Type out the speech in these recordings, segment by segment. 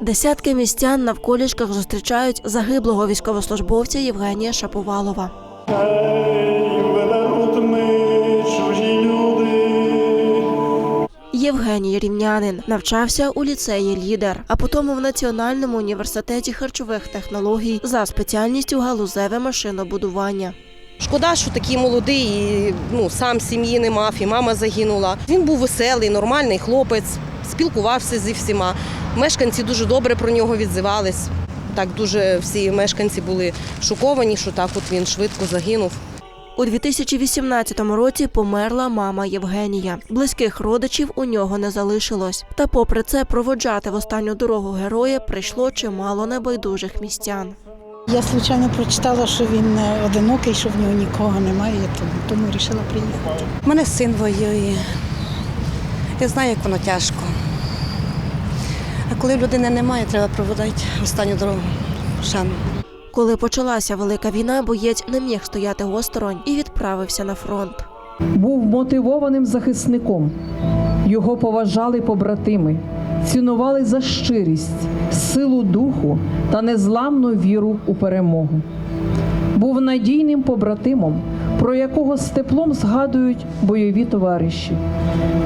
Десятки містян на вколішках зустрічають загиблого військовослужбовця Євгенія Шаповалова. Євгеній Рівнянин навчався у ліцеї лідер, а потім в Національному університеті харчових технологій за спеціальністю галузеве машинобудування. Шкода, що такий молодий, і, ну сам сім'ї не мав, і мама загинула. Він був веселий, нормальний хлопець, спілкувався зі всіма. Мешканці дуже добре про нього відзивались. Так дуже всі мешканці були шоковані, що так от він швидко загинув. У 2018 році померла мама Євгенія. Близьких родичів у нього не залишилось. Та, попри це, проводжати в останню дорогу героя прийшло чимало небайдужих містян. Я звичайно прочитала, що він е, одинокий, що в нього нікого немає, тому, тому вирішила приїхати. У мене син воює. Я знаю, як воно тяжко. Коли людини немає, треба проводити останню дорогу. Шану. Коли почалася велика війна, боєць не міг стояти осторонь і відправився на фронт. був мотивованим захисником. Його поважали побратими, цінували за щирість, силу духу та незламну віру у перемогу. Був надійним побратимом, про якого з теплом згадують бойові товариші.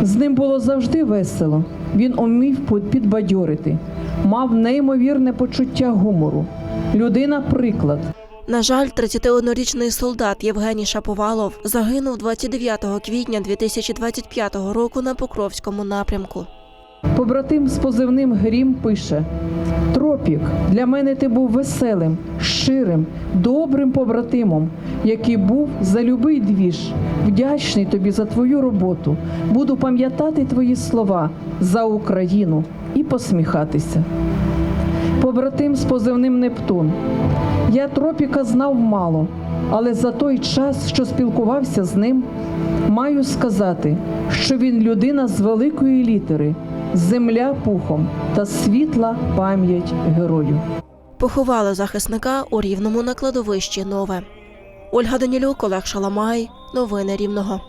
З ним було завжди весело. Він умів підбадьорити, мав неймовірне почуття гумору. Людина приклад. На жаль, 31-річний солдат Євгеній Шаповалов загинув 29 квітня 2025 року на Покровському напрямку. Побратим з позивним Грім пише: Тропік, для мене ти був веселим, щирим, добрим побратимом, який був за любий двіж. Вдячний тобі за твою роботу. Буду пам'ятати твої слова за Україну і посміхатися. Побратим з позивним Нептун. Я тропіка знав мало, але за той час, що спілкувався з ним, маю сказати, що він людина з великої літери, земля пухом та світла пам'ять герою. Поховали захисника у рівному на кладовищі Нове. Ольга Данілюк, Олег Шаламай. Новини Рівного.